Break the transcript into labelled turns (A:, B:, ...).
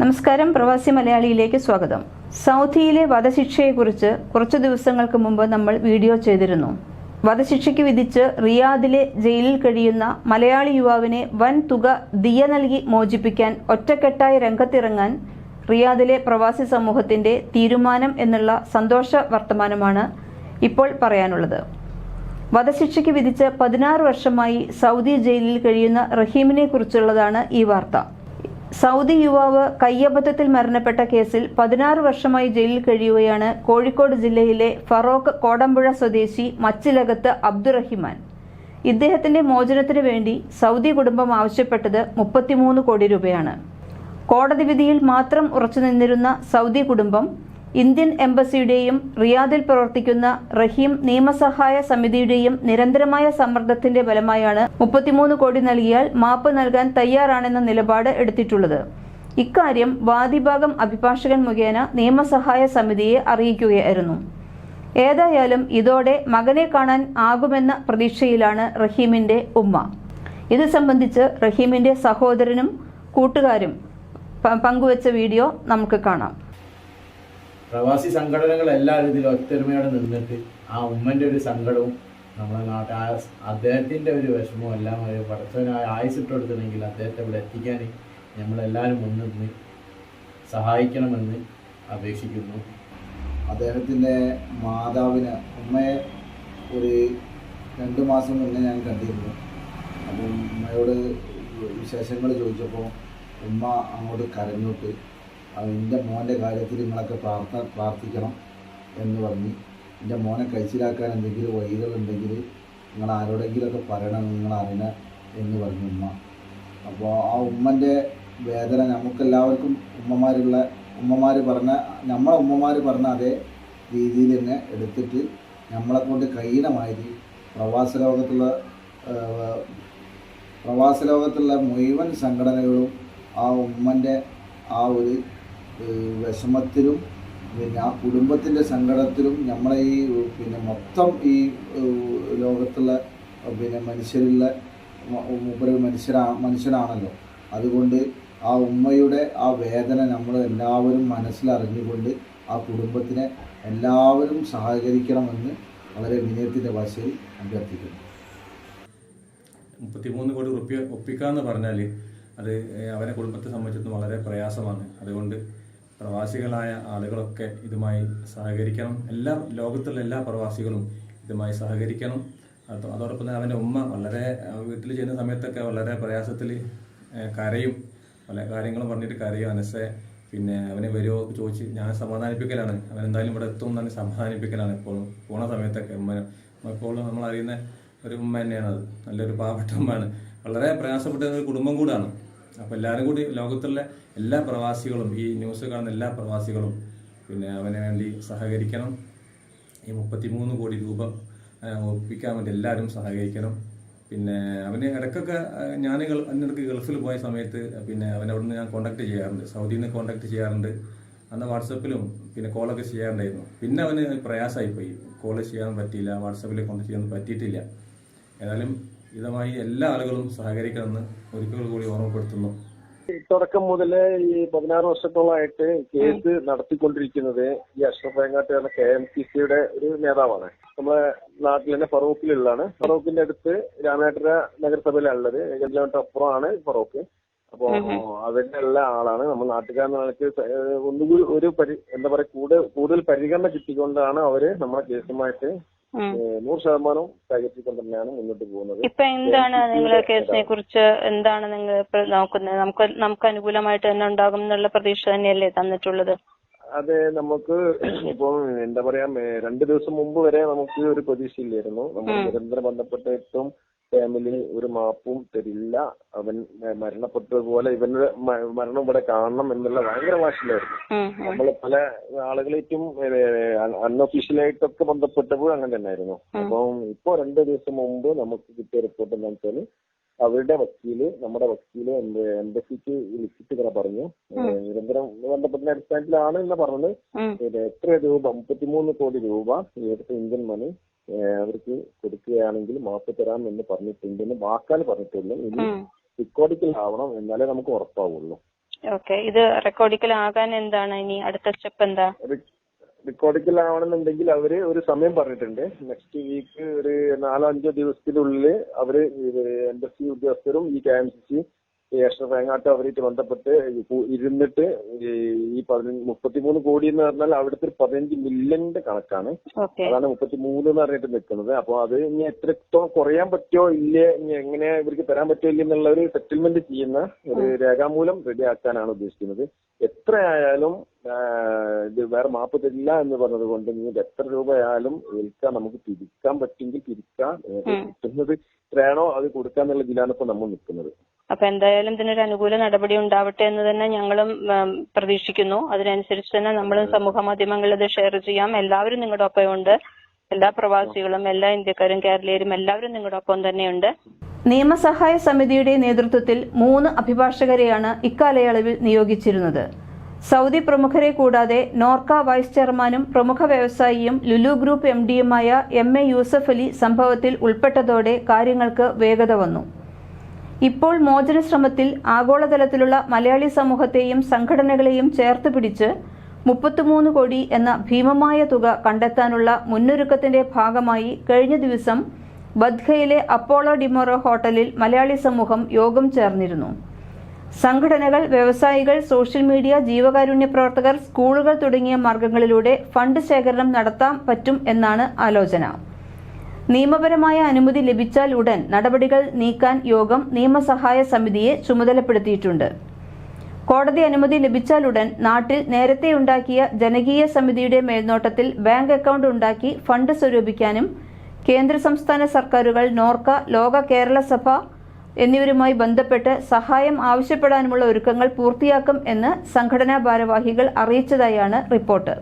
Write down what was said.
A: നമസ്കാരം. പ്രവാസി മലയാളിയിലേക്ക് സ്വാഗതം. സൗദിയിലെ വധശിക്ഷയെക്കുറിച്ച് കുറച്ചു ദിവസങ്ങൾക്ക് മുമ്പ് നമ്മൾ വീഡിയോ ചെയ്തിരുന്നു. വധശിക്ഷയ്ക്ക് വിധിച്ച് റിയാദിലെ ജയിലിൽ കഴിയുന്ന മലയാളി യുവാവിനെ വൻ തുക ദിയ നൽകി മോചിപ്പിക്കാൻ ഒറ്റക്കെട്ടായി രംഗത്തിറങ്ങാൻ റിയാദിലെ പ്രവാസി സമൂഹത്തിന്റെ തീരുമാനം എന്നുള്ള സന്തോഷ വർത്തമാനമാണ് ഇപ്പോൾ പറയാനുള്ളത്. വധശിക്ഷയ്ക്ക് വിധിച്ച് പതിനാറ് വർഷമായി സൗദി ജയിലിൽ കഴിയുന്ന റഹീമിനെ കുറിച്ചുള്ളതാണ് ഈ വാർത്ത. സൗദി യുവാവ് കയ്യബദ്ധത്തിൽ മരണപ്പെട്ട കേസിൽ പതിനാറ് വർഷമായി ജയിലിൽ കഴിയുകയാണ് കോഴിക്കോട് ജില്ലയിലെ ഫറോക്ക് കോടമ്പുഴ സ്വദേശി മച്ചിലകത്ത് അബ്ദുറഹിമാൻ. ഇദ്ദേഹത്തിന്റെ മോചനത്തിനു വേണ്ടി സൗദി കുടുംബം ആവശ്യപ്പെട്ടത് മുപ്പത്തിമൂന്ന് കോടി രൂപയാണ്. കോടതി വിധിയിൽ മാത്രം ഉറച്ചുനിന്നിരുന്ന സൗദി കുടുംബം ഇന്ത്യൻ എംബസിയുടെയും റിയാദിൽ പ്രവർത്തിക്കുന്ന റഹീം നിയമസഹായ സമിതിയുടെയും നിരന്തരമായ സമ്മർദ്ദത്തിന്റെ ഫലമായാണ് മുപ്പത്തിമൂന്ന് കോടി നൽകിയാൽ മാപ്പ് നൽകാൻ തയ്യാറാണെന്ന നിലപാട് എടുത്തിട്ടുള്ളത്. ഇക്കാര്യം വാദിഭാഗം അഭിഭാഷകൻ മുഖേന നിയമസഹായ സമിതിയെ അറിയിക്കുകയായിരുന്നു. ഏതായാലും ഇതോടെ മകനെ കാണാൻ ആകുമെന്ന പ്രതീക്ഷയിലാണ് റഹീമിന്റെ ഉമ്മ. ഇത് സംബന്ധിച്ച് റഹീമിന്റെ സഹോദരനും കൂട്ടുകാരും പങ്കുവച്ച വീഡിയോ നമുക്ക് കാണാം.
B: പ്രവാസി സംഘടനകൾ എല്ലാ രീതിയിലും ഒത്തൊരുമയോടെ നിന്നിട്ട് ആ ഉമ്മന്റെ ഒരു സങ്കടവും നമ്മളെ നാട്ടിൽ ആ അദ്ദേഹത്തിന്റെ ഒരു വിഷമവും എല്ലാം ഒരു പടച്ചവനായ ആയുസിട്ട് കൊടുക്കണമെങ്കിൽ അദ്ദേഹത്തെ ഇവിടെ എത്തിക്കാൻ നമ്മളെല്ലാവരും മുന്നിന്ന് സഹായിക്കണമെന്ന് അപേക്ഷിക്കുന്നു.
C: അദ്ദേഹത്തിന്റെ മാതാവിന് ഉമ്മയെ ഒരു രണ്ട് മാസം മുന്നേ ഞാൻ കണ്ടിരുന്നു. അപ്പം ഉമ്മയോട് വിശേഷങ്ങൾ ചോദിച്ചപ്പോൾ ഉമ്മ അങ്ങോട്ട് കരഞ്ഞോട്ട്. എന്റെ മോന്റെ കാര്യത്തിൽ നിങ്ങളൊക്കെ പ്രാർത്ഥ പ്രാർത്ഥിക്കണം എന്ന് പറഞ്ഞ് എന്റെ മോനെ കഴിച്ചിലാക്കാൻ എന്തെങ്കിലും വഴികളുണ്ടെങ്കിൽ നിങ്ങൾ ആരോടെങ്കിലുമൊക്കെ പറയണം നിങ്ങൾ അറിയണം എന്ന് പറഞ്ഞു ഉമ്മ. അപ്പോൾ ആ ഉമ്മന്റെ വേദന നമുക്കെല്ലാവർക്കും ഉമ്മമാരുള്ള ഉമ്മമാർ പറഞ്ഞ നമ്മളെ ഉമ്മമാർ പറഞ്ഞ അതേ രീതിയിൽ തന്നെ എടുത്തിട്ട് നമ്മളെ കൊണ്ട് കഴിയണ മാതിരി പ്രവാസ ലോകത്തുള്ള പ്രവാസ ലോകത്തുള്ള മുഴുവൻ സംഘടനകളും ആ ഉമ്മന്റെ ആ ഒരു വിഷമത്തിലും പിന്നെ ആ കുടുംബത്തിന്റെ സങ്കടത്തിലും നമ്മളെ ഈ പിന്നെ മൊത്തം ഈ ലോകത്തുള്ള പിന്നെ മനുഷ്യരുള്ള മൂപ്പര് മനുഷ്യരാ മനുഷ്യനാണല്ലോ അതുകൊണ്ട് ആ ഉമ്മയുടെ ആ വേദന നമ്മൾ എല്ലാവരും മനസ്സിലറിഞ്ഞുകൊണ്ട് ആ കുടുംബത്തിനെ എല്ലാവരും സഹകരിക്കണമെന്ന് വളരെ വിനയത്തിന്റെ ഭാഷയിൽ അഭ്യർത്ഥിക്കുന്നു.
D: മുപ്പത്തിമൂന്ന് കോടി റുപ്യ ഒപ്പിക്കാന്ന് പറഞ്ഞാൽ അത് അവരെ കുടുംബത്തെ സംബന്ധിച്ചിടത്തോളം വളരെ പ്രയാസമാണ്. അതുകൊണ്ട് പ്രവാസികളായ ആളുകളൊക്കെ ഇതുമായി സഹകരിക്കണം. എല്ലാ ലോകത്തുള്ള എല്ലാ പ്രവാസികളും ഇതുമായി സഹകരിക്കണം. അത് അതോടൊപ്പം തന്നെ അവന്റെ ഉമ്മ വളരെ വീട്ടിൽ ചെയ്യുന്ന സമയത്തൊക്കെ വളരെ പ്രയാസത്തിൽ കരയും. പല കാര്യങ്ങളും പറഞ്ഞിട്ട് കരയും അനസെ. പിന്നെ അവനെ വരുമോ ചോദിച്ച് ഞാൻ സമാധാനിപ്പിക്കലാണ്. അവൻ എന്തായാലും ഇവിടെ എത്തും എന്നാണ് സമാധാനിപ്പിക്കലാണ് എപ്പോഴും പോണ സമയത്തൊക്കെ ഉമ്മ എപ്പോഴും നമ്മൾ അറിയുന്ന ഒരു ഉമ്മ തന്നെയാണ് അത്. നല്ലൊരു പാവപ്പെട്ട ഉമ്മയാണ്. വളരെ പ്രയാസപ്പെട്ട ഒരു കുടുംബം കൂടാണ്. അപ്പോൾ എല്ലാവരും കൂടി ലോകത്തുള്ള എല്ലാ പ്രവാസികളും ഈ ന്യൂസ് കാണുന്ന എല്ലാ പ്രവാസികളും പിന്നെ അവന് വേണ്ടി സഹകരിക്കണം. ഈ മുപ്പത്തിമൂന്ന് കോടി രൂപ ഒപ്പിക്കാൻ വേണ്ടി എല്ലാവരും സഹകരിക്കണം. പിന്നെ അവന് ഇടക്കൊക്കെ ഞാൻ അന്നിടക്ക് ഗൾഫിൽ പോയ സമയത്ത് പിന്നെ അവൻ അവിടുന്ന് ഞാൻ കോണ്ടാക്ട് ചെയ്യാറുണ്ട്. സൗദിയിൽ നിന്ന് കോണ്ടാക്ട് ചെയ്യാറുണ്ട്. അന്ന് വാട്സപ്പിലും പിന്നെ കോളൊക്കെ ചെയ്യാറുണ്ടായിരുന്നു. പിന്നെ അവന് പ്രയാസമായി പോയി. കോൾ ചെയ്യാൻ പറ്റിയില്ല വാട്സപ്പിൽ കോണ്ടാക്ട് ചെയ്യാൻ പറ്റിയിട്ടില്ല. ഏതായാലും ഇതുമായി എല്ലാ ആളുകളും സഹകരിക്കണമെന്ന് ഒരിക്കൽ കൂടി ഓർമ്മപ്പെടുത്തുന്നു.
E: തുടക്കം മുതലേ ഈ പതിനാറ് വർഷത്തോളമായിട്ട് കേസ് നടത്തിക്കൊണ്ടിരിക്കുന്നത് ഈ അഷ്റഫ് വേങ്ങാട്ട് എന്ന കെ എം സി സിയുടെ ഒരു നേതാവാണ്. നമ്മളെ നാട്ടിൽ തന്നെ ഫറൂഖിലുള്ളതാണ്. ഫറൂഖിന്റെ അടുത്ത് രാമേട്ടര നഗരസഭയിലുള്ളത്. കിലോമീറ്റർ അപ്പുറമാണ് ഫറൂഖ്. അപ്പോ അവരുടെ ഉള്ള ആളാണ് നമ്മൾ നാട്ടുകാരെന്ന നിലയ്ക്ക് ഒന്നുകൂടി ഒരു എന്താ പറയാ കൂടുതൽ കൂടുതൽ പരിഗണന കിട്ടിക്കൊണ്ടാണ് അവർ നമ്മളെ കേസുമായിട്ട് നൂറ് ശതമാനവും കൈകറ്റിക്കൊണ്ട് തന്നെയാണ് മുന്നോട്ട് പോകുന്നത്.
F: ഇപ്പൊ എന്താണ് നിങ്ങളെ കേസിനെ കുറിച്ച് എന്താണ് നിങ്ങൾ നോക്കുന്നത്? നമുക്ക് നമുക്ക് അനുകൂലമായിട്ട് തന്നെ ഉണ്ടാകും എന്നുള്ള പ്രതീക്ഷ തന്നെയല്ലേ തന്നിട്ടുള്ളത്?
E: അതെ നമുക്ക് ഇപ്പോ എന്താ പറയാ രണ്ട് ദിവസം മുമ്പ് വരെ നമുക്ക് ഒരു പ്രതീക്ഷയില്ലായിരുന്നു. നമ്മൾ നിരന്തരം ബന്ധപ്പെട്ടിട്ടും ഫാമിലി ഒരു മാപ്പും തരില്ല. അവൻ മരണപ്പെട്ടതുപോലെ ഇവന്റെ മരണം ഇവിടെ കാണണം എന്നുള്ള ഭയങ്കര വാശിയിലായിരുന്നു. നമ്മൾ പല ആളുകളേക്കും അൺഒഫീഷ്യലായിട്ടൊക്കെ ബന്ധപ്പെട്ടപ്പോഴും അങ്ങനെ തന്നെയായിരുന്നു അപ്പം ഇപ്പോ രണ്ടു ദിവസം മുമ്പ് നമുക്ക് കിട്ടിയ റിപ്പോർട്ട് എന്താ വെച്ചാൽ അവരുടെ വക്കീൽ നമ്മുടെ വക്കീൽ എംബസിക്ക് വിളിച്ചിട്ട് ഇങ്ങനെ പറഞ്ഞു. നിരന്തരം ബന്ധപ്പെട്ട അടിസ്ഥാനത്തിലാണ് എന്ന് പറഞ്ഞത് എത്ര രൂപ മുപ്പത്തിമൂന്ന് കോടി രൂപ ഇവിടുത്തെ ഇന്ത്യൻ മണി അവർക്ക് കൊടുക്കുകയാണെങ്കിൽ മാപ്പ് തരാം എന്ന് പറഞ്ഞിട്ടുണ്ടെന്ന് വാക്കാൽ പറഞ്ഞിട്ടുള്ളൂ ഇനി. റെക്കോർഡിക്കൽ ആവണം എന്നാലേ നമുക്ക് ഉറപ്പാവുള്ളൂ.
F: ഓക്കെ. ഇത് റെക്കോർഡിക്കൽ ആകാൻ എന്താണ്? ഇനി അടുത്ത സ്റ്റെപ്പ് എന്താ?
E: റെക്കോർഡിക്കൽ ആവണമെന്നുണ്ടെങ്കിൽ അവർ ഒരു സമയം പറഞ്ഞിട്ടുണ്ട്. നെക്സ്റ്റ് വീക്ക് ഒരു നാലോ അഞ്ചോ ദിവസത്തിനുള്ളിൽ അവർ എംബസി ഉദ്യോഗസ്ഥരും ഈ K M C C Ashraf Vengatt അവരായിട്ട് ബന്ധപ്പെട്ട് ഇരുന്നിട്ട് ഈ പതിനഞ്ച് മുപ്പത്തിമൂന്ന് കോടി എന്ന് പറഞ്ഞാൽ അവിടുത്തെ ഒരു പതിനഞ്ച് മില്യന്റെ കണക്കാണ്. അതാണ് മുപ്പത്തിമൂന്ന് എന്ന് പറഞ്ഞിട്ട് നിൽക്കുന്നത്. അപ്പൊ അത് ഇനി എത്രത്തോളം കുറയാൻ പറ്റുമോ ഇല്ലേ ഇനി എങ്ങനെ ഇവർക്ക് തരാൻ പറ്റുമോ ഇല്ലേ എന്നുള്ള ഒരു സെറ്റിൽമെന്റ് ചെയ്യുന്ന ഒരു രേഖാമൂലം റെഡിയാക്കാനാണ് ഉദ്ദേശിക്കുന്നത്. എത്രയായാലും ഇത് വേറെ മാപ്പ് തരില്ല എന്ന് പറഞ്ഞത് കൊണ്ട് ഇത് എത്ര രൂപയായാലും ഏൽക്കാൻ നമുക്ക് പിരിക്കാൻ പറ്റുമെങ്കിൽ പിരിക്കാം കിട്ടുന്നത് എത്രയാണോ അത് കൊടുക്കാന്നുള്ള ഇതിലാണ് ഇപ്പൊ നമ്മൾ നിൽക്കുന്നത്.
F: അപ്പൊ എന്തായാലും ഇതിനൊരു അനുകൂല നടപടി ഉണ്ടാവട്ടെ എന്ന് തന്നെ ഞങ്ങളും പ്രതീക്ഷിക്കുന്നു. അതിനനുസരിച്ച് തന്നെ നമ്മൾ സമൂഹ മാധ്യമങ്ങളിൽ ഇത് ഷെയർ ചെയ്യാം. എല്ലാവരും നിങ്ങളുടെ ഒപ്പമുണ്ട്. എല്ലാ പ്രവാസികളും എല്ലാ ഇന്ത്യക്കാരും കേരളീയരും എല്ലാവരും നിങ്ങളുടെ ഒപ്പം തന്നെയുണ്ട്.
A: നിയമസഹായ സമിതിയുടെ നേതൃത്വത്തിൽ മൂന്ന് അഭിഭാഷകരെയാണ് ഇക്കാലയളവിൽ നിയോഗിച്ചിരുന്നത്. സൗദി പ്രമുഖരെ കൂടാതെ നോർക്ക വൈസ് ചെയർമാനും പ്രമുഖ വ്യവസായിയും ലുലു ഗ്രൂപ്പ് എം ഡിയുമായ എം എ യൂസഫ് അലി സംഭവത്തിൽ ഉൾപ്പെട്ടതോടെ കാര്യങ്ങൾക്ക് വേഗത വന്നു. ഇപ്പോൾ മോചന ശ്രമത്തിൽ ആഗോളതലത്തിലുള്ള മലയാളി സമൂഹത്തെയും സംഘടനകളെയും ചേർത്ത് പിടിച്ച് മുപ്പത്തിമൂന്ന് കോടി എന്ന ഭീമമായ തുക കണ്ടെത്താനുള്ള മുന്നൊരുക്കത്തിന്റെ ഭാഗമായി കഴിഞ്ഞ ദിവസം ബദ്ഖയിലെ അപ്പോളോ ഡിമോറോ ഹോട്ടലിൽ മലയാളി സമൂഹം യോഗം ചേർന്നിരുന്നു. സംഘടനകൾ വ്യവസായികൾ സോഷ്യൽ മീഡിയ ജീവകാരുണ്യ പ്രവർത്തകർ സ്കൂളുകൾ തുടങ്ങിയ മാർഗങ്ങളിലൂടെ ഫണ്ട് ശേഖരണം നടത്താൻ പറ്റും എന്നാണ് ആലോചന. നിയമപരമായ അനുമതി ലഭിച്ചാൽ ഉടൻ നടപടികൾ നീക്കാൻ യോഗം നിയമസഹായ സമിതിയെ ചുമതലപ്പെടുത്തിയിട്ടുണ്ട്. കോടതി അനുമതി ലഭിച്ചാൽ ഉടൻ നാട്ടിൽ നേരത്തെ ഉണ്ടാക്കിയ ജനകീയ സമിതിയുടെ മേൽനോട്ടത്തിൽ ബാങ്ക് അക്കൗണ്ട് ഉണ്ടാക്കി ഫണ്ട് സ്വരൂപിക്കാനും കേന്ദ്ര സംസ്ഥാന സർക്കാരുകൾ നോർക്ക ലോക കേരള സഭ എന്നിവരുമായി ബന്ധപ്പെട്ട് സഹായം ആവശ്യപ്പെടാനുമുള്ള ഒരുക്കങ്ങൾ പൂർത്തിയാക്കും എന്ന് സംഘടനാ ഭാരവാഹികൾ അറിയിച്ചതായാണ് റിപ്പോർട്ട്.